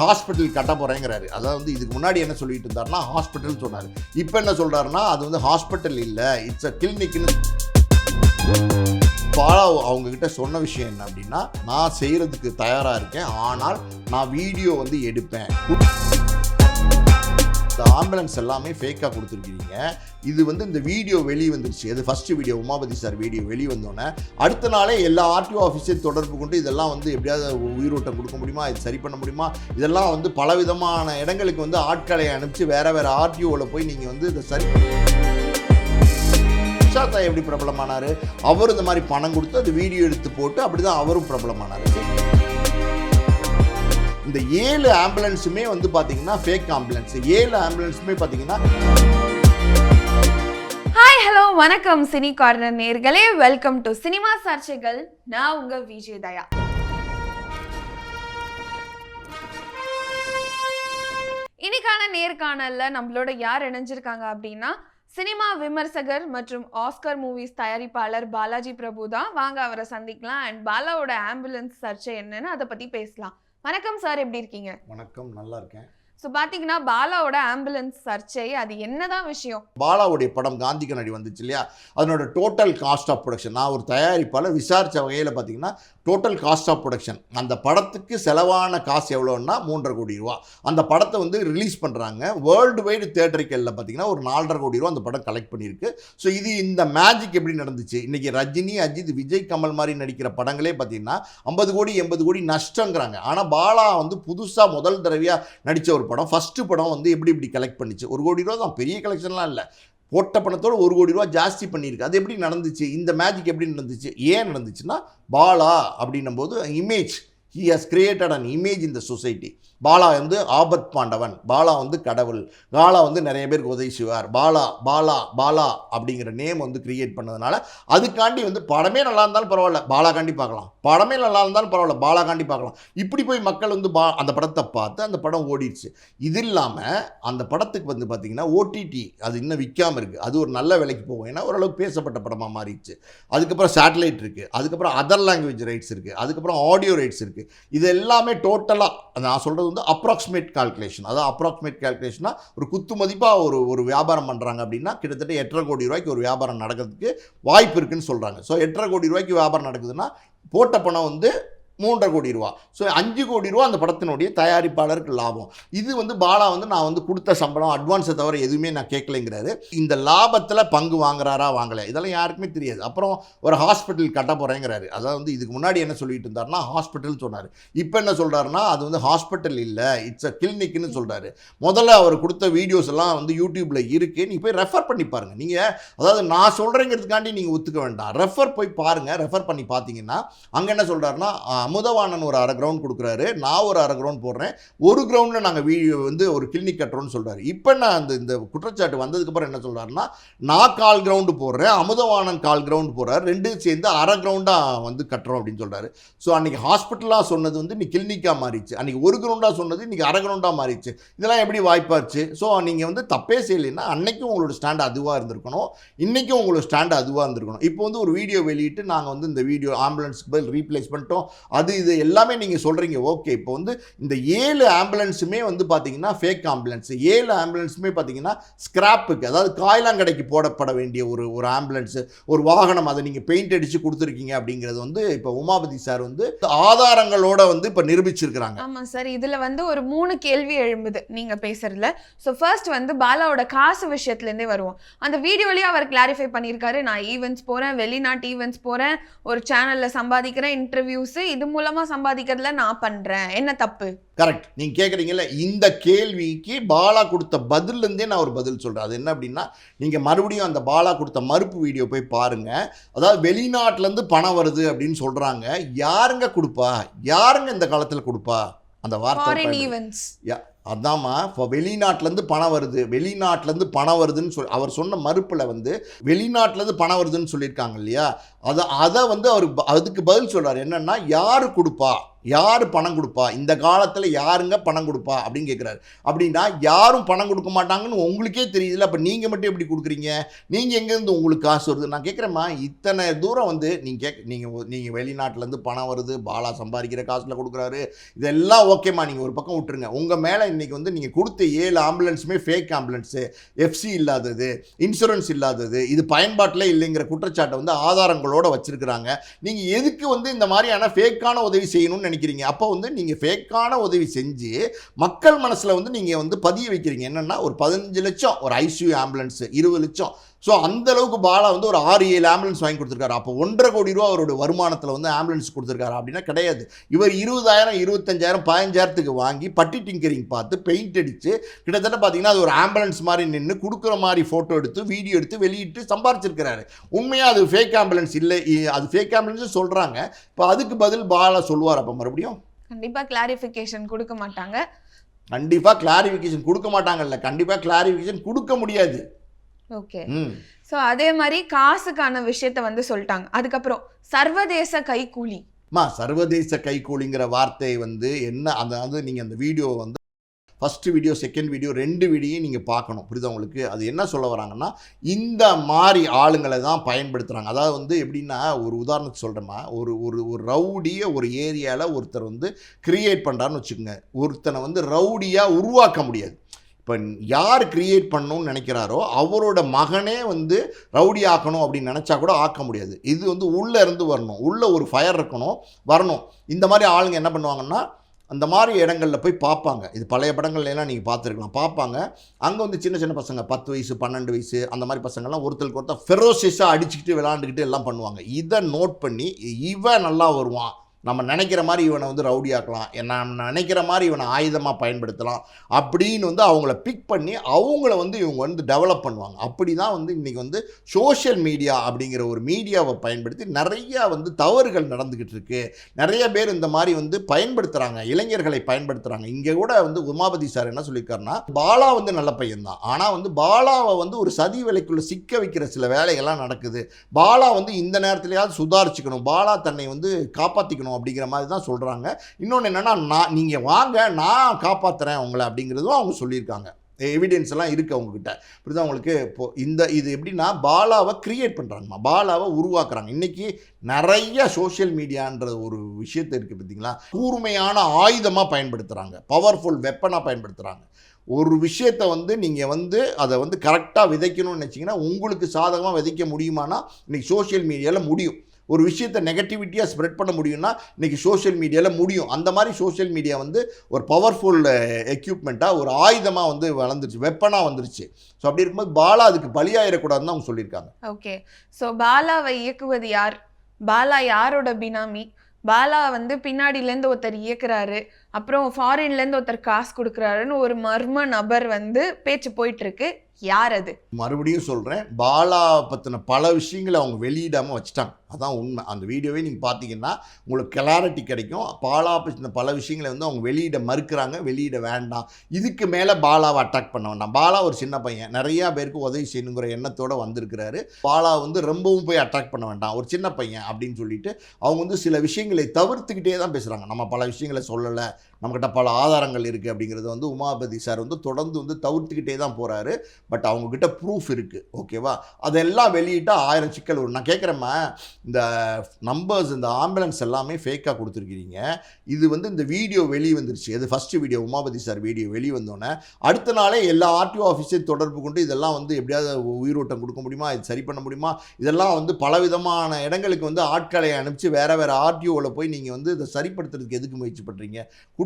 Hospital கட்ட போகிறேங்கிறாரு அதாவது வந்து இதுக்கு முன்னாடி என்ன சொல்லிட்டு இருந்தாருன்னா ஹாஸ்பிட்டல் சொன்னார். இப்போ என்ன சொல்கிறாருன்னா அது வந்து ஹாஸ்பிட்டல் இல்லை இட்ஸ் அ கிளினிக்னு பாலா அவங்க கிட்ட சொன்ன விஷயம் என்ன அப்படின்னா நான் செய்கிறதுக்கு தயாராக இருக்கேன் ஆனால் நான் வீடியோ வந்து எடுப்பேன். இந்த ஆம்புலன்ஸ் எல்லாமே ஃபேக்காக கொடுத்துருக்கீங்க இது வந்து இந்த வீடியோ வெளியே வந்துருச்சு. அது first video Umapathi sir video வெளியே வந்தோடனே அடுத்த நாளே எல்லா ஆர்டிஓ ஆஃபீஸையும் தொடர்பு கொண்டு இதெல்லாம் வந்து எப்படியாவது உயிரோட்டம் கொடுக்க முடியுமா? இது சரி பண்ண முடியுமா? இதெல்லாம் வந்து பலவிதமான இடங்களுக்கு வந்து ஆட்களை அனுப்பிச்சு வேறு வேறு ஆர்டிஓவில் போய் நீங்கள் வந்து இதை சரி சுஷாதா எப்படி பிரபலமானார்? அவரும் இந்த மாதிரி பணம் கொடுத்து அது வீடியோ எடுத்து போட்டு அப்படி தான் அவரும் பிரபலமானார். இந்த ஏழு ஆம்புலன்ஸுமே வந்து பார்த்தீங்கன்னா ஃபேக் ஆம்புலன்ஸ் ஏழு ஆம்புலன்ஸுமே பார்த்தீங்கன்னா ஹாய் ஹலோ வணக்கம் சினி கார்னர் நேர்களே. வெல்கம் டு சினிமா சர்ச்சைகள் நான் உங்க விஜய் தயா. இன்னைக்கான நேர்காணல்ல நம்மளோட யார் இணைஞ்சிருக்காங்க அப்படின்னா சினிமா விமர்சகர் மற்றும் ஆஸ்கர் மூவிஸ் தயாரிப்பாளர் பாலாஜி பிரபு தான். வாங்க அவரை சந்திக்கலாம். அண்ட் பாலாவோட ஆம்புலன்ஸ் சர்ச்சை என்னன்னு அதை பத்தி பேசலாம். வணக்கம் சார் எப்படி இருக்கீங்க? வணக்கம் நல்லா இருக்கேன். ஸோ பார்த்தீங்கன்னா பாலாவோட ஆம்புலன்ஸ் சர்ச்சை அது என்னதான் விஷயம்? பாலாவுடைய படம் காந்தி கண்ணாடி வந்துச்சு இல்லையா? அதனோட டோட்டல் காஸ்ட் ஆஃப் ப்ரொடக்ஷன் நான் ஒரு தயாரிப்பாளர் விசாரித்த வகையில் பார்த்தீங்கன்னா டோட்டல் காஸ்ட் ஆஃப் ப்ரொடக்ஷன் அந்த படத்துக்கு செலவான காசு எவ்வளோன்னா மூன்றரை கோடி ரூபா. அந்த படத்தை வந்து ரிலீஸ் பண்ணுறாங்க வேர்ல்டு வைடு தேட்டரிக்கலில் பார்த்தீங்கன்னா ஒரு நாலரை கோடி ரூபா அந்த படம் கலெக்ட் பண்ணியிருக்கு. ஸோ இது இந்த மேஜிக் எப்படி நடந்துச்சு? இன்றைக்கி ரஜினி அஜித் விஜய் கமல் மாதிரி நடிக்கிற படங்களே பார்த்தீங்கன்னா ஐம்பது கோடி எண்பது கோடி நஷ்டங்கிறாங்க. ஆனால் பாலா வந்து புதுசாக முதல் தடவையாக நடித்த ஒரு படம் ஃபஸ்ட்டு படம் வந்து எப்படி இப்படி கலெக்ட் பண்ணிச்சு? ஒரு கோடி ரூபா தான் பெரிய கலெக்ஷன்லாம் இல்லை. போட்ட பணத்தோட ஒரு கோடி ரூபா ஜாஸ்தி பண்ணியிருக்கு. அது எப்படி நடந்துச்சு? இந்த மேஜிக் எப்படி நடந்துச்சு? ஏன் நடந்துச்சுன்னா பாலா அப்படின்னும் போது image he has created an image இந்த சொசைட்டி பாலா வந்து ஆபத் பாண்டவன். பாலா வந்து கடவுள். பாலா வந்து நிறைய பேருக்கு உதவி செய்வார். பாலா பாலா பாலா அப்படிங்கிற நேம் வந்து கிரியேட் பண்ணதுனால அதுக்காண்டி வந்து படமே நல்லா இருந்தாலும் பரவாயில்ல. பாலாகாண்டி பார்க்கலாம். படமே நல்லா இருந்தாலும் பரவாயில்ல. பாலாகாண்டி பார்க்கலாம். இப்படி போய் மக்கள் வந்து பா அந்த படத்தை பார்த்து அந்த படம் ஓடிடுச்சு. இது இல்லாமல் அந்த படத்துக்கு வந்து பார்த்திங்கன்னா ஓடிடி அது இன்னும் விற்காமல் இருக்குது அது ஒரு நல்ல விலைக்கு போகும். ஏன்னா ஓரளவுக்கு பேசப்பட்ட படமாக மாறிடுச்சு. அதுக்கப்புறம் சேட்டலைட் இருக்குது அதுக்கப்புறம் அதர் லாங்குவேஜ் ரைட்ஸ் இருக்குது அதுக்கப்புறம் ஆடியோ ரைட்ஸ் இருக்குது இது எல்லாமே டோட்டலாக நான் சொல்கிறது வந்து அப்ராக்சிமேட் கால்குலேஷன் அதாவது அப்ராக்சிமேட் கால்குலேஷனாக ஒரு குத்து மதிப்பாக ஒரு ஒரு வியாபாரம் பண்ணுறாங்க அப்படின்னா கிட்டத்தட்ட எட்டரை கோடி ரூபாய்க்கு ஒரு வியாபாரம் நடக்கிறதுக்கு வாய்ப்பு இருக்குன்னு சொல்கிறாங்க ஸோ எட்டரை கோடி ரூபாய்க்கு வியாபாரம் நடக்குதுன்னா போட்ட பணம் வந்து மூன்றரை கோடி ரூபா. ஸோ அஞ்சு கோடி ரூபா அந்த படத்தினுடைய தயாரிப்பாளருக்கு லாபம். இது வந்து பாலா வந்து நான் வந்து கொடுத்த சம்பளம் அட்வான்ஸை தவிர எதுவுமே நான் கேட்கலைங்கிறாரு. இந்த லாபத்தில் பங்கு வாங்குறாரா வாங்கலை? இதெல்லாம் யாருக்குமே தெரியாது. அப்புறம் ஒரு ஹாஸ்பிட்டல் கட்ட போகிறேங்கிறாரு அதாவது வந்து இதுக்கு முன்னாடி என்ன சொல்லிட்டு இருந்தாருன்னா ஹாஸ்பிட்டல் சொன்னார். இப்போ என்ன சொல்கிறாருன்னா அது வந்து ஹாஸ்பிட்டல் இல்லை இட்ஸ் அ கிளினிக்னு சொல்கிறாரு முதல்ல அவர் கொடுத்த வீடியோஸ் எல்லாம் வந்து யூடியூப்பில் இருக்குது நீ போய் ரெஃபர் பண்ணி பாருங்கள் நீங்கள் அதாவது நான் சொல்கிறேங்கிறதுக்காண்டி நீங்கள் ஒத்துக்க வேண்டாம். ரெஃபர் போய் பாருங்கள் ரெஃபர் பண்ணி பார்த்தீங்கன்னா அங்கே என்ன சொல்கிறாருன்னா அமுதவாணன் ஒரு அரை கிரவுண்ட் கொடுக்குறாரு. நான் ஒரு அரை கிரவுண்ட் போடுறேன். ஒரு கிரவுண்டில் நாங்கள் வீடியோ வந்து ஒரு கிளினிக் கட்டுறோம்னு சொல்கிறாரு இப்போ நான் அந்த இந்த குற்றச்சாட்டு வந்ததுக்கப்புறம் என்ன சொல்கிறாருன்னா நான் கால் கிரவுண்டு போடுறேன் அமுதவாணன் கால் கிரவுண்டு போடுறாரு ரெண்டும் சேர்ந்து அரை கிரவுண்டாக வந்து கட்டுறோம் அப்படின்னு சொல்கிறாரு ஸோ அன்றைக்கி ஹாஸ்பிட்டலாக சொன்னது வந்து இன்னைக்கு கிளினிக்காக மாறிச்சு அன்றைக்கி ஒரு கிரவுண்டாக சொன்னது இன்றைக்கி அரை கிரவுண்டாக மாறிச்சு இதெல்லாம் எப்படி வாய்ப்பாச்சு ஸோ நீங்கள் வந்து தப்பே செய்யலைன்னா அன்றைக்கும் உங்களோட ஸ்டாண்ட் அதுவாக இருந்திருக்கணும். இன்றைக்கும் உங்களோட ஸ்டாண்ட் அதுவாக இருந்திருக்கணும். இப்போ வந்து ஒரு வீடியோ வெளியிட்டு நாங்கள் வந்து இந்த வீடியோ ஆம்புலன்ஸ்க்கு பதில் ரீப்ளேஸ் பண்ணிட்டோம். அது இது எல்லாமே நீங்கள் சொல்கிறீங்க ஓகே இப்போ வந்து இந்த ஏழு ஆம்புலன்ஸுமே வந்து பார்த்தீங்கன்னா ஃபேக் ஆம்புலன்ஸ். ஏழு ஆம்புலன்ஸுமே பார்த்தீங்கன்னா ஸ்கிராப்புக்கு அதாவது காய்லாங்கடைக்கு போடப்பட வேண்டிய ஒரு ஒரு ஆம்புலன்ஸு. ஒரு வாகனம் அதை நீங்கள் பெயிண்ட் அடித்து கொடுத்துருக்கீங்க அப்படிங்கிறது வந்து இப்போ உமாபதி சார் வந்து ஆதாரங்களோட வந்து இப்போ நிரூபிச்சிருக்கிறாங்க. ஆமாம் சார் இதில் வந்து ஒரு மூணு கேள்வி எழும்புது நீங்கள் பேசுறதுல. ஸோ ஃபர்ஸ்ட் வந்து பாலாவோட காசு விஷயத்துலேருந்தே வருவோம். அந்த வீடியோலேயே அவர் கிளாரிஃபை பண்ணியிருக்காரு. நான் ஈவெண்ட்ஸ் போகிறேன் வெளிநாட்டு ஈவெண்ட்ஸ் போகிறேன் ஒரு சேனலில் சம்பாதிக்கிறேன் இன்டர்வியூஸ் இது மூலமா சம்பாதிக்கிறதுல நான் பண்றேன். என்ன தப்பு? கரெக்ட் நீங்கள் கேட்குறீங்கல்ல இந்த கேள்விக்கு பாலா கொடுத்த பதில்லேருந்தே நான் ஒரு பதில் சொல்கிறேன் அது என்ன அப்படின்னா நீங்கள் மறுபடியும் அந்த பாலா கொடுத்த மறுப்பு வீடியோ போய் பாருங்கள் அதாவது வெளிநாட்டிலேருந்து பணம் வருது அப்படின்னு சொல்கிறாங்க யாருங்க கொடுப்பா? யாருங்க இந்த காலத்தில் கொடுப்பா? அந்த வார்த்தை அதாம்மா இப்போ வெளிநாட்டிலேருந்து பணம் வருது. வெளிநாட்டிலேருந்து பணம் வருதுன்னு சொல் அவர் சொன்ன மறுப்பில் வந்து வெளிநாட்டிலேருந்து பணம் வருதுன்னு சொல்லியிருக்காங்க இல்லையா? அதை அதை வந்து அவர் அதுக்கு பதில் சொல்கிறார் என்னன்னா யார் கொடுப்பா? யார் பணம் கொடுப்பா? இந்த காலத்தில் யாருங்க பணம் கொடுப்பா? அப்படின்னு கேட்குறாரு அப்படின்னா யாரும் பணம் கொடுக்க மாட்டாங்கன்னு உங்களுக்கே தெரியுதுல்ல. அப்போ நீங்கள் மட்டும் எப்படி கொடுக்குறீங்க? நீங்கள் எங்கேருந்து உங்களுக்கு காசு வருது? நான் கேட்குறேம்மா இத்தனை தூரம் வந்து நீங்கள் கேட்க நீங்கள் நீங்கள் வெளிநாட்டிலேருந்து பணம் வருது பாலா சம்பாதிக்கிற காசில் கொடுக்குறாரு. இதெல்லாம் ஓகேம்மா நீங்கள் ஒரு பக்கம் விட்டுருங்க. உங்கள் மேலே இன்றைக்கி வந்து நீங்கள் கொடுத்த ஏழு ஆம்புலன்ஸுமே ஃபேக் ஆம்புலன்ஸு. எஃப்சி இல்லாதது இன்சூரன்ஸ் இல்லாதது இது பயன்பாட்டில் இல்லைங்கிற குற்றச்சாட்டை வந்து உங்களோட வச்சிருக்கிறாங்க. நீங்கள் எதுக்கு வந்து இந்த மாதிரியான ஃபேக்கான உதவி செய்யணும்னு நினைக்கிறீங்க? அப்போ வந்து நீங்கள் ஃபேக்கான உதவி செஞ்சு மக்கள் மனசில் வந்து நீங்கள் வந்து பதிய வைக்கிறீங்க. என்னென்னா ஒரு பதினஞ்சு லட்சம் ஒரு ஐசியூ ஆம்புலன்ஸு இருபது லட்சம். ஸோ அந்த அளவுக்கு பாலா வந்து ஒரு ஆறு ஏழு ஆம்புலன்ஸ் வாங்கி கொடுத்துருக்காரு. அப்போ ஒன்றரை கோடி ரூபா அவரோட வருமானத்தில் வந்து ஆம்புலன்ஸ் கொடுத்துருக்காரு அப்படின்னா கிடையாது. இவர் இருபதாயிரம் இருபத்தஞ்சாயிரம் பதினஞ்சாயிரத்துக்கு வாங்கி பட்டி டிங்கரிங் பார்த்து பெயிண்ட் அடித்து கிட்டத்தட்ட பார்த்தீங்கன்னா அது ஒரு ஆம்புலன்ஸ் மாதிரி நின்று கொடுக்குற மாதிரி ஃபோட்டோ எடுத்து வீடியோ எடுத்து வெளியிட்டு சம்பாரிச்சிருக்கிறாரு. உண்மையாக அது ஃபேக் ஆம்புலன்ஸ் இல்லை அது ஃபேக் ஆம்புலன்ஸ் சொல்கிறாங்க இப்போ அதுக்கு பதில் பாலா சொல்லுவார் அப்போ மறுபடியும்? கண்டிப்பா கிளாரிஃபிகேஷன் கொடுக்க மாட்டாங்க. கண்டிப்பாக கிளாரிஃபிகேஷன் கொடுக்க மாட்டாங்கல்ல கண்டிப்பாக கிளாரிஃபிகேஷன் கொடுக்க முடியாது. ஓகே ஸோ அதே மாதிரி காசுக்கான விஷயத்த வந்து சொல்லிட்டாங்க. அதுக்கப்புறம் சர்வதேச கைக்கூலி மா சர்வதேச கைகூலிங்கிற வார்த்தை வந்து என்ன அந்த வந்து நீங்கள் அந்த வீடியோ வந்து ஃபஸ்ட்டு வீடியோ செகண்ட் வீடியோ ரெண்டு வீடியோ நீங்கள் பார்க்கணும். புரியுதா உங்களுக்கு? அது என்ன சொல்ல வராங்கன்னா இந்த மாதிரி ஆளுங்களை தான் பயன்படுத்துகிறாங்க அதாவது வந்து எப்படின்னா ஒரு உதாரணத்துக்கு சொல்கிறோமா ஒரு ஒரு ஒரு ரவுடியை ஒரு ஏரியாவில் ஒருத்தர் வந்து கிரியேட் பண்ணுறான்னு வச்சுக்கோங்க. ஒருத்தனை வந்து ரவுடியாக உருவாக்க முடியாது. இப்போ யார் கிரியேட் பண்ணணும்னு நினைக்கிறாரோ அவரோட மகனே வந்து ரவுடி ஆக்கணும் அப்படின்னு நினச்சா கூட ஆக்க முடியாது. இது வந்து உள்ளே இருந்து வரணும். உள்ளே ஒரு ஃபயர் இருக்கணும் வரணும். இந்த மாதிரி ஆளுங்க என்ன பண்ணுவாங்கன்னா அந்த மாதிரி இடங்களில் போய் பார்ப்பாங்க. இது பழைய படங்கள்லாம் நீங்கள் பார்த்துருக்கலாம். பார்ப்பாங்க. அங்கே வந்து சின்ன சின்ன பசங்க பத்து வயசு பன்னெண்டு வயசு அந்த மாதிரி பசங்கள்லாம் ஒருத்தருக்கு ஒருத்தர் ஃபெரோசியஸாக அடிச்சுக்கிட்டு விளாண்டுக்கிட்டு எல்லாம் பண்ணுவாங்க. இதை நோட் பண்ணி இவன் நல்லா வருவான். நம்ம நினைக்கிற மாதிரி இவனை வந்து ரவுடியாக்கலாம். நான் நினைக்கிற மாதிரி இவனை ஆயுதமாக பயன்படுத்தலாம் அப்படின்னு வந்து அவங்கள பிக் பண்ணி அவங்கள வந்து இவங்க வந்து டெவலப் பண்ணுவாங்க. அப்படி தான் வந்து இன்றைக்கி வந்து சோஷியல் மீடியா அப்படிங்கிற ஒரு மீடியாவை பயன்படுத்தி நிறையா வந்து தவறுகள் நடந்துக்கிட்டு இருக்கு. நிறைய பேர் இந்த மாதிரி வந்து பயன்படுத்துகிறாங்க இளைஞர்களை பயன்படுத்துகிறாங்க இங்கே கூட வந்து உமாபதி சார் என்ன சொல்லியிருக்காருன்னா பாலா வந்து நல்ல பையன் தான் ஆனால் வந்து பாலாவை வந்து ஒரு சதி வேலைக்குள்ளே சிக்க வைக்கிற சில வேலைகள்லாம் நடக்குது. பாலா வந்து இந்த நேரத்துலையாவது சுதாரிச்சுக்கணும். பாலா தன்னை வந்து காப்பாற்றிக்கணும் அப்படிங்கிற மாதிரி தான் சொல்கிறாங்க இன்னொன்று என்னென்னா நான் நீங்கள் வாங்க நான் காப்பாற்றுறேன் உங்களை அப்படிங்கிறதும் அவங்க சொல்லியிருக்காங்க. எவிடென்ஸ் எல்லாம் இருக்குது அவங்கக்கிட்ட புரியுதா உங்களுக்கு? இப்போ இந்த இது எப்படின்னா பாலாவை க்ரியேட் பண்ணுறாங்கம்மா பாலாவை உருவாக்குறாங்க. இன்றைக்கி நிறைய சோஷியல் மீடியான்ற ஒரு விஷயத்தை இருக்குது பார்த்தீங்களா? கூர்மையான ஆயுதமாக பயன்படுத்துகிறாங்க பவர்ஃபுல் வெப்பனாக பயன்படுத்துகிறாங்க ஒரு விஷயத்தை வந்து நீங்கள் வந்து அதை வந்து கரெக்டாக விதைக்கணும்னு நினச்சிங்கன்னா உங்களுக்கு சாதகமாக விதைக்க முடியுமானா இன்றைக்கி சோஷியல் மீடியாவில் முடியும். ஒரு விஷயத்தை நெகட்டிவிட்டியாக ஸ்ப்ரெட் பண்ண முடியும்னா இன்றைக்கி சோஷியல் மீடியாவில் முடியும். அந்த மாதிரி சோஷியல் மீடியா வந்து ஒரு பவர்ஃபுல் எக்யூப்மெண்ட்டாக ஒரு ஆயுதமாக வந்து வளர்ந்துருச்சு வெப்பனாக வந்துருச்சு. ஸோ அப்படி இருக்கும்போது பாலா அதுக்கு பலியாயிடக்கூடாதுன்னு அவங்க சொல்லியிருக்காங்க. ஓகே ஸோ பாலாவை இயக்குவது யார்? பாலா யாரோட பினாமி? பாலா வந்து பின்னாடிலேருந்து ஒருத்தர் இயக்குறாரு அப்புறம் ஃபாரின்லேருந்து ஒருத்தர் காசு கொடுக்குறாருன்னு ஒரு மர்ம நபர் வந்து பேச்சு போயிட்டுருக்கு. யார் அது? மறுபடியும் சொல்கிறேன் பாலா பற்றின பல விஷயங்களை அவங்க வெளியிடாமல் வச்சுட்டாங்க. அதான் உண்மை. அந்த வீடியோவே நீங்கள் பார்த்தீங்கன்னா உங்களுக்கு கிளாரிட்டி கிடைக்கும். பாலா பற்றின பல விஷயங்களை வந்து அவங்க வெளியிட மறுக்கிறாங்க வெளியிட வேண்டாம். இதுக்கு மேலே பாலாவை அட்டாக் பண்ண வேண்டாம். பாலா ஒரு சின்ன பையன். நிறையா பேருக்கு உதவி செய்யணுங்கிற எண்ணத்தோடு வந்திருக்கிறாரு. பாலா வந்து ரொம்பவும் போய் அட்டாக் பண்ண வேண்டாம். ஒரு சின்ன பையன் அப்படின்னு சொல்லிட்டு அவங்க வந்து சில விஷயங்களை தவிர்த்துக்கிட்டே தான் பேசுகிறாங்க நம்ம பல விஷயங்களை சொல்லலை. நம்மக்கிட்ட பல ஆதாரங்கள் இருக்குது அப்படிங்கிறது வந்து உமாபதி சார் வந்து தொடர்ந்து வந்து தவிர்த்துக்கிட்டே தான் போகிறாரு பட் அவங்கக்கிட்ட ப்ரூஃப் இருக்குது ஓகேவா அதெல்லாம் வெளியிட்டால் ஆயிரம் சிக்கல் வரும். நான் கேட்குறேம்மா இந்த நம்பர்ஸ் இந்த ஆம்புலன்ஸ் எல்லாமே ஃபேக்காக கொடுத்துருக்கிறீங்க. இது வந்து இந்த வீடியோ வெளியே வந்துருச்சு. இது first video Umapathi sir video வெளியே வந்தோடனே அடுத்த நாளே எல்லா ஆர்டிஓ ஆஃபீஸையும் தொடர்பு கொண்டு இதெல்லாம் வந்து எப்படியாவது உயிரோட்டம் கொடுக்க முடியுமா? இது சரி பண்ண முடியுமா? இதெல்லாம் வந்து பலவிதமான இடங்களுக்கு வந்து ஆட்களை அனுப்பிச்சு வேறு வேறு ஆர்டிஓவில் போய் நீங்கள் வந்து இதை சரிப்படுத்துறதுக்கு எதுக்கு முயற்சி பண்ணுறீங்க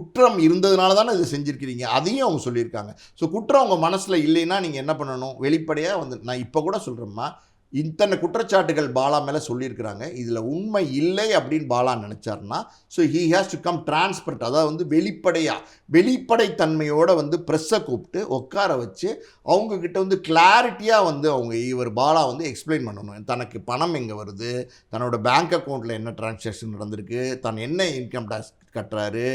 குற்றம் இருந்ததுனால தானே இதை செஞ்சுருக்கிறீங்க? அதையும் அவங்க சொல்லியிருக்காங்க. ஸோ குற்றம் அவங்க மனசில் இல்லைன்னா நீங்கள் என்ன பண்ணணும்? வெளிப்படையாக வந்து நான் இப்போ கூட சொல்கிறேம்மா இத்தனை குற்றச்சாட்டுகள் பாலா மேலே சொல்லியிருக்கிறாங்க. இதில் உண்மை இல்லை அப்படின்னு Bala நினச்சாருன்னா so he has to come transparent அதாவது வந்து வெளிப்படையாக வெளிப்படைத்தன்மையோடு வந்து ப்ரெஸ்ஸை கூப்பிட்டு உட்கார வச்சு அவங்கக்கிட்ட வந்து கிளாரிட்டியாக வந்து அவங்க இவர் பாலா வந்து எக்ஸ்பிளைன் பண்ணணும். தனக்கு பணம் எங்கே வருது? தன்னோட பேங்க் அக்கௌண்ட்டில் என்ன டிரான்சாக்ஷன் நடந்திருக்கு? தான் என்ன இன்கம் டேக்ஸ் கட்டுறாரு.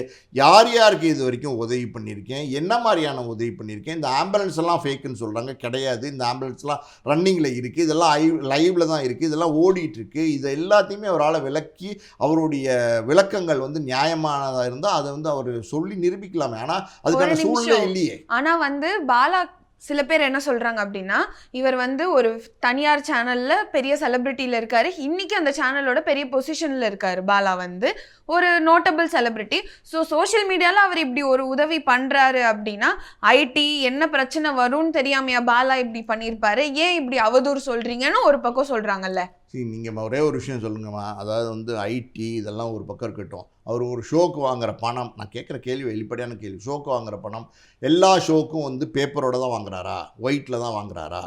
யார் யாருக்கு இது வரைக்கும் உதவி பண்ணியிருக்கேன்? என்ன மாதிரியான உதவி பண்ணியிருக்கேன்? இந்த ஆம்புலன்ஸ் எல்லாம் ஃபேக்குன்னு சொல்கிறாங்க கிடையாது. இந்த ஆம்புலன்ஸ்லாம் ரன்னிங்கில் இருக்குது இதெல்லாம் ஐ லைவில் தான் இருக்குது இதெல்லாம் ஓடிட்டு இருக்கு இதை எல்லாத்தையுமே அவரால் விளக்கி அவருடைய விளக்கங்கள் வந்து நியாயமானதாக இருந்தால் அதை வந்து அவர் சொல்லி நிரூபிக்கலாமே. ஆனால் அதுக்கான சூழ்நிலை. இல்லையே. ஆனா வந்து பாலா சில பேர் என்ன சொல்கிறாங்க அப்படின்னா இவர் வந்து ஒரு தனியார் சேனலில் பெரிய செலிப்ரிட்டியில் இருக்கார். இன்றைக்கி அந்த சேனலோட பெரிய பொசிஷனில் இருக்கார் பாலா வந்து. ஒரு நோட்டபிள் செலிப்ரிட்டி ஸோ சோஷியல் மீடியாவில் அவர் இப்படி ஒரு உதவி பண்ணுறாரு அப்படின்னா ஐடி என்ன பிரச்சனை வரும்னு தெரியாமையா பாலா இப்படி பண்ணியிருப்பாரு ஏன் இப்படி அவதூறு சொல்கிறீங்கன்னு ஒரு பக்கம் சொல்கிறாங்கல்ல சரி நீங்கள் ஒரே ஒரு விஷயம் சொல்லுங்கம்மா. அதாவது வந்து ஐடி இதெல்லாம் ஒரு பக்கம் இருக்கட்டும். அவர் ஒரு ஷோக்கு வாங்குகிற பணம். நான் கேட்குற கேள்வி வெளிப்படையான கேள்வி. ஷோக்கு வாங்குற பணம். எல்லா ஷோக்கும் வந்து பேப்பரோட தான் வாங்குறாரா? ஒயிட்டில் தான் வாங்குறாரா?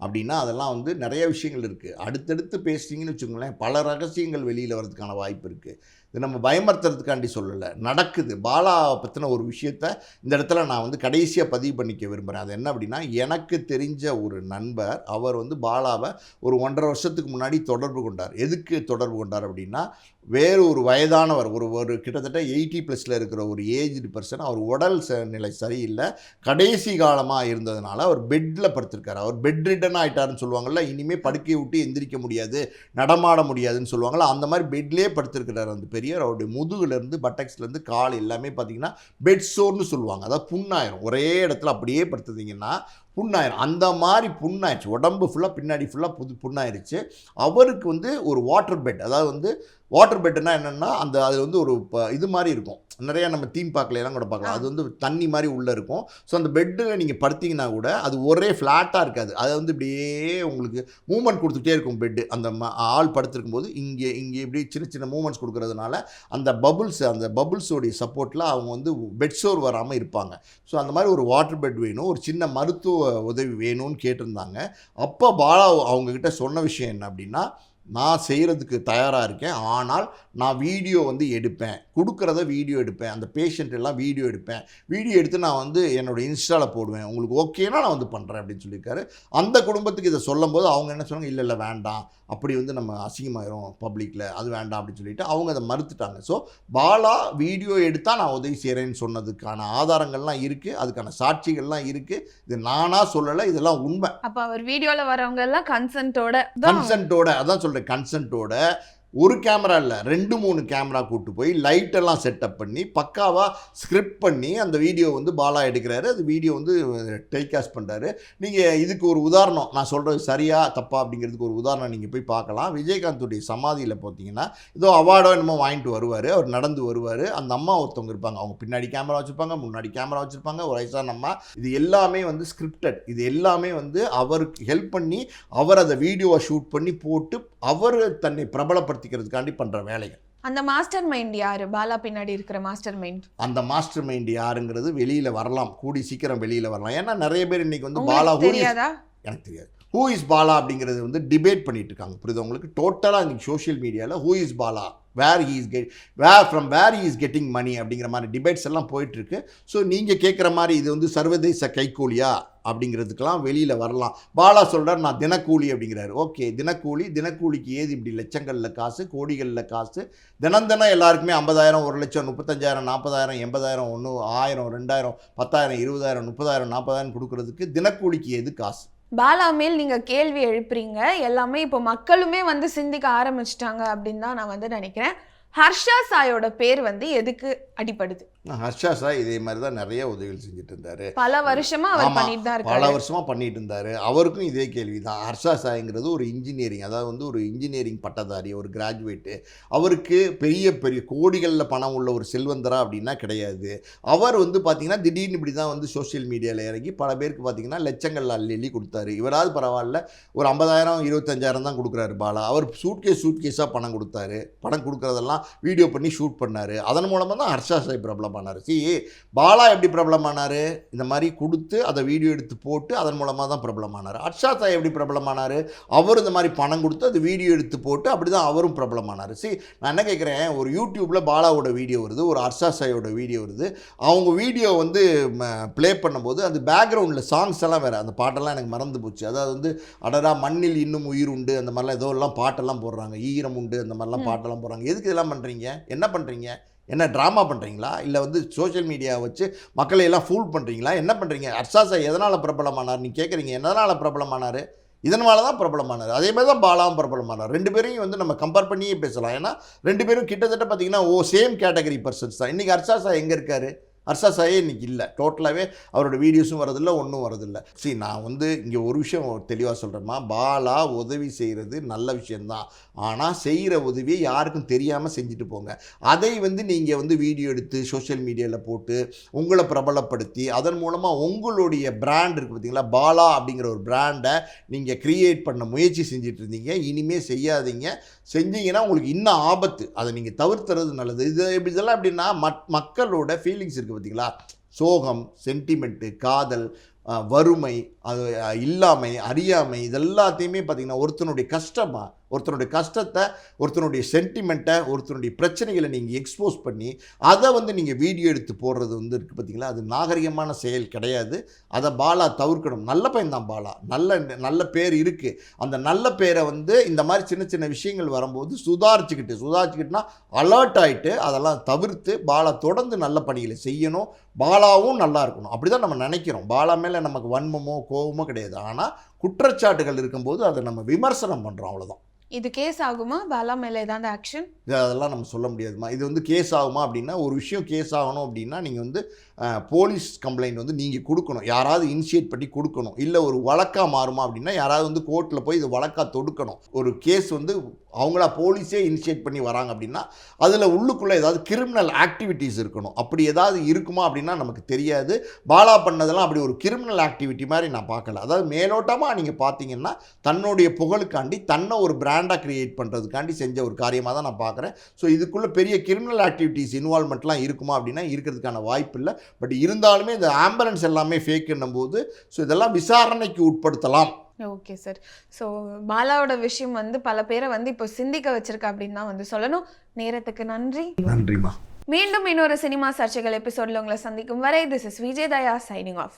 அப்படின்னா அதெல்லாம் வந்து நிறைய விஷயங்கள் இருக்குது அடுத்தடுத்து பேசுனீங்கன்னு வச்சுக்கோங்களேன் பல ரகசியங்கள் வெளியில் வரதுக்கான வாய்ப்பு இருக்குது இது நம்ம பயமுறுத்துறதுக்காண்டி சொல்லலை. நடக்குது. பாலா பற்றின ஒரு விஷயத்த இந்த இடத்துல நான் வந்து கடைசியாக பதிவு பண்ணிக்க விரும்புகிறேன் அது என்ன அப்படின்னா எனக்கு தெரிஞ்ச ஒரு நண்பர் அவர் வந்து பாலாவை ஒரு ஒன்றரை வருஷத்துக்கு முன்னாடி தொடர்பு கொண்டார். எதுக்கு தொடர்பு கொண்டார் அப்படின்னா வேறு ஒரு வயதானவர் ஒரு ஒரு கிட்டத்தட்ட எயிட்டி ப்ளஸில் இருக்கிற ஒரு ஏஜ்டு பர்சன் அவர் உடல் ச- நிலை சரியில்லை. கடைசி காலமாக இருந்ததுனால அவர் பெட்டில் படுத்திருக்காரு. அவர் பெட் ரிட்டன் ஆகிட்டாருன்னு சொல்லுவாங்கல்ல இனிமேல் படுக்கையை விட்டு எந்திரிக்க முடியாது நடமாட முடியாதுன்னு சொல்லுவாங்கல்ல அந்த மாதிரி பெட்லேயே படுத்திருக்கிறார் அந்த பெரியவர். அவருடைய முதுகுலேருந்து பட்டக்ஸ்லேருந்து கால் எல்லாமே பார்த்தீங்கன்னா பெட் சோர்னு சொல்லுவாங்க. அதாவது புண்ணாயிரும். ஒரே இடத்துல அப்படியே படுத்துதிங்கன்னா புண்ணாயிரும். அந்த மாதிரி புண்ணாயிடுச்சு. உடம்பு ஃபுல்லாக பின்னாடி ஃபுல்லாக புது புண்ணாயிருச்சு. அவருக்கு வந்து ஒரு வாட்டர் பெட் அதாவது வந்து வாட்டர் பெட்டுனா என்னென்னா அந்த அது வந்து ஒரு ப- இது மாதிரி இருக்கும். நிறையா நம்ம தீம் பார்க்கல எல்லாம் கூட பார்க்கலாம். அது வந்து தண்ணி மாதிரி உள்ளே இருக்கும். ஸோ அந்த பெட்டில் நீங்கள் படுத்தீங்கன்னா கூட அது ஒரே ஃப்ளாட்டாக இருக்காது. அது வந்து இப்படியே உங்களுக்கு மூமெண்ட் கொடுத்துட்டே இருக்கும் பெட்டு அந்த ஆள் படுத்திருக்கும் போது இங்கே இங்கே இப்படி சின்ன சின்ன மூமெண்ட்ஸ் கொடுக்கறதுனால அந்த பபுள்ஸ் அந்த பபுள்ஸோடைய சப்போர்ட்டில் அவங்க வந்து பெட் சோர் வராமல் இருப்பாங்க. ஸோ அந்த மாதிரி ஒரு வாட்டர் பெட் வேணும். ஒரு சின்ன மருத்துவ உதவி வேணும்னு கேட்டிருந்தாங்க. அப்போ பாலா அவங்கக்கிட்ட சொன்ன விஷயம் என்ன அப்படின்னா நான் செய்கிறதுக்கு தயாராக இருக்கேன். ஆனால் நான் வீடியோ வந்து எடுப்பேன். கொடுக்குறத வீடியோ எடுப்பேன். அந்த பேஷண்ட் எல்லாம் வீடியோ எடுப்பேன். வீடியோ எடுத்து நான் வந்து என்னோடய இன்ஸ்டாவில் போடுவேன். உங்களுக்கு ஓகேனா நான் வந்து பண்ணுறேன் அப்படின்னு சொல்லியிருக்காரு. அந்த குடும்பத்துக்கு இதை சொல்லும்போது அவங்க என்ன சொன்னாங்க? இல்லை இல்லை வேண்டாம். அப்படி வந்து நம்ம அசிங்கமாயிரும் பப்ளிக்கில் அது வேண்டாம் அப்படின்னு சொல்லிட்டு அவங்க அதை மறுத்துட்டாங்க. ஸோ பாலா வீடியோ எடுத்தால் நான் உதவி செய்கிறேன்னு சொன்னதுக்கான ஆதாரங்கள்லாம் இருக்குது அதுக்கான சாட்சிகள்லாம் இருக்குது இது நானாக சொல்லலை இதெல்லாம் உண்மை. அப்ப அவர் வீடியோல வரவங்க எல்லாம் கன்சென்ட்டோட கன்சென்ட்டோட அதான் சொல்கிறேன் கன்சென்ட்டோட ஒரு கேமரா இல்லை ரெண்டு மூணு கேமரா கூட்டு போய் லைட்டெல்லாம் செட்டப் பண்ணி பக்காவாக ஸ்கிரிப்ட் பண்ணி அந்த வீடியோ வந்து பாலா எடுக்கிறாரு. அது வீடியோ வந்து டெலிகாஸ்ட் பண்ணுறாரு நீங்கள் இதுக்கு ஒரு உதாரணம் நான் சொல்கிறது சரியா தப்பா அப்படிங்கிறதுக்கு ஒரு உதாரணம் நீங்கள் போய் பார்க்கலாம். விஜயகாந்துடைய சமாதியில் பார்த்தீங்கன்னா ஏதோ அவார்டோ என்னமோ வாங்கிட்டு வருவார். அவர் நடந்து வருவார். அந்த அம்மா ஒருத்தவங்க இருப்பாங்க. அவங்க பின்னாடி கேமரா வச்சுருப்பாங்க முன்னாடி கேமரா வச்சுருப்பாங்க. ஒரு வயசான அம்மா. இது எல்லாமே வந்து ஸ்கிரிப்டட் இது எல்லாமே வந்து அவருக்கு ஹெல்ப் பண்ணி அவர் அதை வீடியோவை ஷூட் பண்ணி போட்டு அவர் தன்னை பிரபலப்படுத்திக்கிறதுக்காண்டி பண்ணுற வேலைகள். அந்த மாஸ்டர் மைண்ட் யாரு? பாலா பின்னாடி இருக்கிற மாஸ்டர் மைண்ட் அந்த மாஸ்டர் மைண்ட் யாருங்கிறது வெளியில் வரலாம். கூடி சீக்கிரம் வெளியில் வரலாம். ஏன்னா நிறைய பேர் இன்னைக்கு வந்து பாலா தெரியாதா? எனக்கு தெரியாது. ஹூ இஸ் பாலா அப்படிங்கிறது வந்து டிபேட் பண்ணிட்டு இருக்காங்க. புரியுது உங்களுக்கு? டோட்டலாக இன்னைக்கு சோஷியல் மீடியாவில் who is Bala? Where he is get where from where he is getting money அப்படிங்கிற மாதிரி டிபேட்ஸ் எல்லாம் போயிட்டுருக்கு. ஸோ நீங்கள் கேட்குற மாதிரி இது வந்து சர்வதேச கைக்கூலியா? அப்படிங்கிறதுக்கெல்லாம் வெளியில் வரலாம். பாலா சொல்கிறார் நான் தினக்கூலி அப்படிங்கிறாரு. ஓகே தினக்கூலி தினக்கூலிக்கு ஏது இப்படி லட்சங்களில் காசு கோடிகளில் காசு? தினம் தினம் எல்லாருக்குமே ஐம்பதாயிரம் ஒரு லட்சம் முப்பத்தஞ்சாயிரம் நாற்பதாயிரம் எண்பதாயிரம் ஒன்று ஆயிரம் ரெண்டாயிரம் பத்தாயிரம் இருபதாயிரம் முப்பதாயிரம் நாற்பதாயிரம் கொடுக்கறதுக்கு தினக்கூலிக்கு எது காசு? பாலா மேல் நீங்கள் கேள்வி எழுப்புறீங்க. எல்லாமே இப்போ மக்களுமே வந்து சிந்திக்க ஆரம்பிச்சிட்டாங்க அப்படின்னு தான் நான் வந்து நினைக்கிறேன். ஹர்ஷா சாயோட பேர் வந்து எதுக்கு அடிப்படுது ஹர்ஷா சார் இதே மாதிரி தான் நிறைய உதவிகள் செஞ்சுட்டு இருந்தாரு பல வருஷமா அவர் பண்ணிட்டு தான் பல வருஷமாக பண்ணிட்டு இருந்தார் அவருக்கும் இதே கேள்வி தான் ஹர்ஷா சாய்ங்கிறது ஒரு இன்ஜினியரிங் அதாவது வந்து ஒரு இன்ஜினியரிங் பட்டதாரி ஒரு கிராஜுவேட்டு அவருக்கு பெரிய பெரிய கோடிகளில் பணம் உள்ள ஒரு செல்வந்தரா அப்படின்னா கிடையாது. அவர் வந்து பார்த்தீங்கன்னா திடீர்னு இப்படி தான் வந்து சோஷியல் மீடியாவில் இறங்கி பல பேருக்கு பார்த்தீங்கன்னா லட்சங்கள் அள்ளி அள்ளி கொடுத்தாரு. இவராது பரவாயில்ல ஒரு ஐம்பதாயிரம் இருபத்தஞ்சாயிரம் தான் கொடுக்குறாரு பாலா. அவர் சூட்கேஸ் சூட்கேஸாக பணம் கொடுத்தாரு. பணம் கொடுக்குறதெல்லாம் வீடியோ பண்ணி ஷூட் பண்ணார். அதன் மூலமாக தான் ஹர்ஷா சாய் பிரபலம் ஆனார் சி பாலா எப்படி பிரபலமானார்? இந்த மாதிரி கொடுத்து அதை வீடியோ எடுத்து போட்டு அதன் மூலமாக தான் பிரபலமானார். ஹர்ஷா சாய் எப்படி பிரபலமானார்? அவர் இந்த மாதிரி பணம் கொடுத்து அது வீடியோ எடுத்து போட்டு அப்படி தான் அவரும் பிரபலமானார். சி நான் என்ன கேட்குறேன்? ஒரு யூடியூப்பில் பாலாவோட வீடியோ வருது ஒரு ஹர்ஷா சாயோட வீடியோ வருது. அவங்க வீடியோ வந்து ப்ளே பண்ணும்போது அது பேக்ரவுண்டில் சாங்ஸ் எல்லாம் வேறு. அந்த பாட்டெல்லாம் எனக்கு மறந்து போச்சு. அதாவது வந்து அடடா மண்ணில் இன்னும் உயிர் உண்டு அந்த மாதிரிலாம் ஏதோ எல்லாம் பாட்டெல்லாம் போடுறாங்க. ஈரம் உண்டு அந்த மாதிரிலாம். பாட்டெல்லாம் போடுறாங்க. எதுக்கு இதெல்லாம் பண்ணுறீங்க என்ன பண்ணுறீங்க என்ன ட்ராமா பண்ணுறீங்களா இல்லை வந்து சோஷியல் மீடியா வச்சு மக்களை எல்லாம் ஃபூல் பண்ணுறீங்களா என்ன பண்ணுறீங்க அர்ஷாசா எதனால் பிரபலமானார்? நீ கேட்குறீங்க எதனால் பிரபலமானார்? இதனால தான் பிரபலமானார். அதே மாதிரி தான் பாலாவும் பிரபலமானார். ரெண்டு பேரையும் வந்து நம்ம கம்பேர் பண்ணியே பேசலாம். ஏன்னா ரெண்டு பேரும் கிட்டத்தட்ட பார்த்தீங்கன்னா ஓ சேம் கேட்டகரி பர்சன்ஸ் தான். இன்றைக்கி அர்ஷாசா எங்கே இருக்காரு? அர்சாசாயே இன்னைக்கு இல்லை. டோட்டலாகவே அவரோட வீடியோஸும் வரதில்லை ஒன்றும் வரதில்லை. சரி நான் வந்து இங்கே ஒரு விஷயம் தெளிவாக சொல்கிறேம்மா பாலா உதவி செய்கிறது நல்ல விஷயந்தான் ஆனால் செய்கிற உதவியை யாருக்கும் தெரியாமல் செஞ்சுட்டு போங்க. அதை வந்து நீங்கள் வந்து வீடியோ எடுத்து சோஷியல் மீடியாவில் போட்டு உங்களை பிரபலப்படுத்தி அதன் மூலமாக உங்களுடைய பிராண்ட் இருக்குது பார்த்தீங்களா? பாலா அப்படிங்கிற ஒரு பிராண்டை நீங்கள் க்ரியேட் பண்ண முயற்சி செஞ்சுட்டு இருந்தீங்க. இனிமேல் செய்யாதீங்க. செஞ்சீங்கன்னா உங்களுக்கு இன்னும் ஆபத்து. அதை நீங்கள் தவிர்த்துறது நல்லது. இது இப்படி இதெல்லாம் எப்படின்னா மக் மக்களோட ஃபீலிங்ஸ் இருக்குது பார்த்தீங்களா? சோகம் சென்டிமெண்ட்டு காதல் வறுமை அது இல்லாமை அறியாமை இதெல்லாத்தையுமே பார்த்திங்கன்னா ஒருத்தனுடைய கஷ்டமாக ஒருத்தனுடைய கஷ்டத்தை ஒருத்தனுடைய சென்டிமெண்ட்டை ஒருத்தனுடைய பிரச்சனைகளை நீங்கள் எக்ஸ்போஸ் பண்ணி அதை வந்து நீங்கள் வீடியோ எடுத்து போடுறது வந்து இருக்குது பார்த்தீங்களா அது நாகரிகமான செயல் கிடையாது. அதை பாலா தவிர்க்கணும். நல்ல பையன் தான் பாலா. நல்ல நல்ல பேர் இருக்குது அந்த நல்ல பேரை வந்து இந்த மாதிரி சின்ன சின்ன விஷயங்கள் வரும்போது சுதாரிச்சுக்கிட்டு சுதாரிச்சுக்கிட்டுனா அலர்ட் ஆகிட்டு அதெல்லாம் தவிர்த்து பாலா தொடர்ந்து நல்ல பணிகளை செய்யணும். பாலாவும் நல்லா இருக்கணும். அப்படி தான் நம்ம நினைக்கிறோம். பாலா மேலே நமக்கு வன்மமோ கோபமோ கிடையாது. ஆனால் குற்றச்சாட்டுகள் இருக்கும்போது அதை நம்ம விமர்சனம் பண்ணுறோம் அவ்வளோதான் இது கேஸ் ஆகுமா? பாலா மேலே ஏதாவது ஆக்ஷன் இது அதெல்லாம் நம்ம சொல்ல முடியாதுமா. இது வந்து கேஸ் ஆகுமா அப்படின்னா ஒரு விஷயம் கேஸ் ஆகணும் அப்படின்னா நீங்கள் வந்து போலீஸ் கம்ப்ளைண்ட் வந்து நீங்கள் கொடுக்கணும். யாராவது இனிஷியேட் பண்ணி கொடுக்கணும். இல்லை ஒரு வழக்காக மாறுமா அப்படின்னா யாராவது வந்து கோர்ட்டில் போய் இது வழக்காக தொடுக்கணும். ஒரு கேஸ் வந்து அவங்களா போலீஸே இனிஷியேட் பண்ணி வராங்க அப்படின்னா அதில் உள்ளுக்குள்ளே ஏதாவது கிரிமினல் ஆக்டிவிட்டீஸ் இருக்கணும். அப்படி ஏதாவது இருக்குமா அப்படின்னா நமக்கு தெரியாது. பாலா பண்ணதெல்லாம் அப்படி ஒரு கிரிமினல் ஆக்டிவிட்டி மாதிரி நான் பார்க்கல. அதாவது மேலோட்டமாக நீங்கள் பார்த்தீங்கன்னா தன்னுடைய புகழுக்காண்டி தன்னை ஒரு பிராண்டாக கிரியேட் பண்ணுறதுக்காண்டி செஞ்ச ஒரு காரியமாக தான் நான் பார்க்குறேன். ஸோ இதுக்குள்ளே பெரிய கிரிமினல் ஆக்டிவிட்டீஸ் இன்வால்மெண்ட்லாம் இருக்குமா அப்படின்னா இருக்கிறதுக்கான வாய்ப்பு இல்லை. பட் இருந்தாலுமே இந்த ஆம்புலன்ஸ் எல்லாமே ஃபேக்குன்னும் போது ஸோ இதெல்லாம் விசாரணைக்கு உட்படுத்தலாம். ஓகே சார் ஸோ பாலாவோட விஷயம் வந்து பல பேரை வந்து இப்போ சிந்திக்க வச்சிருக்க அப்படின்னு தான் வந்து சொல்லணும். நேரத்துக்கு நன்றி. நன்றிம்மா. மீண்டும் இன்னொரு சினிமா சர்ச்சைகள் எபிசோட்ல உங்களை சந்திக்கும் வரை this is Vijay Daya signing off